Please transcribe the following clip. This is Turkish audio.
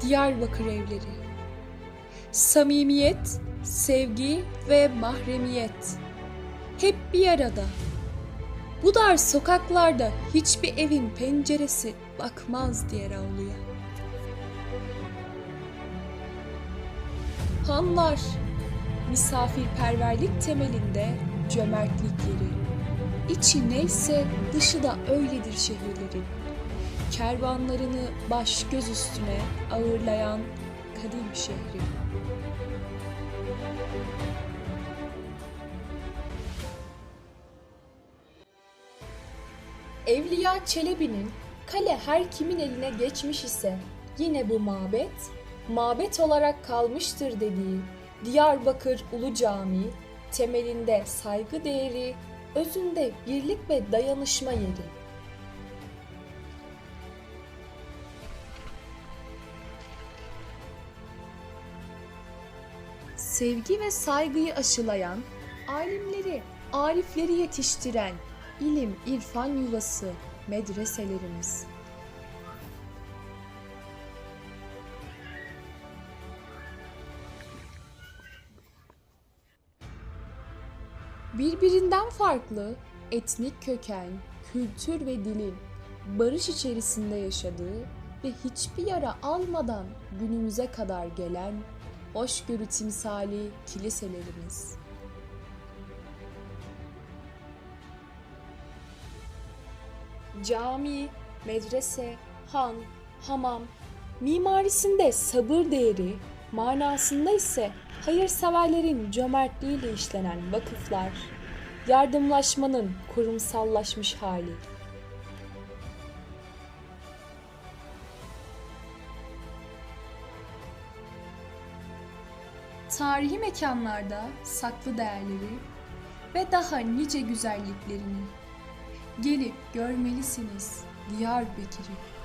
Diyarbakır evleri. Samimiyet, sevgi ve mahremiyet. Hep bir arada. Bu dar sokaklarda hiçbir evin penceresi bakmaz diğer avluya. Hanlar, misafirperverlik temelinde cömertlik yeri. İçi neyse dışı da öyledir şehirlerin. Kervanlarını baş göz üstüne ağırlayan kadim şehri. Evliya Çelebi'nin kale her kimin eline geçmiş ise yine bu mabet, mabet olarak kalmıştır dediği Diyarbakır Ulu Camii, temelinde saygı değeri, özünde birlik ve dayanışma yeri. Sevgi ve saygıyı aşılayan, alimleri, arifleri yetiştiren ilim, irfan yuvası, medreselerimiz. Birbirinden farklı etnik köken, kültür ve dilin barış içerisinde yaşadığı ve hiçbir yara almadan günümüze kadar gelen hoşgörü timsali kiliselerimiz. Cami, medrese, han, hamam, mimarisinde sabır değeri, manasında ise hayırseverlerin cömertliğiyle işlenen vakıflar, yardımlaşmanın kurumsallaşmış hali. Tarihi mekanlarda saklı değerleri ve daha nice güzelliklerini gelip görmelisiniz Diyarbakır'ı.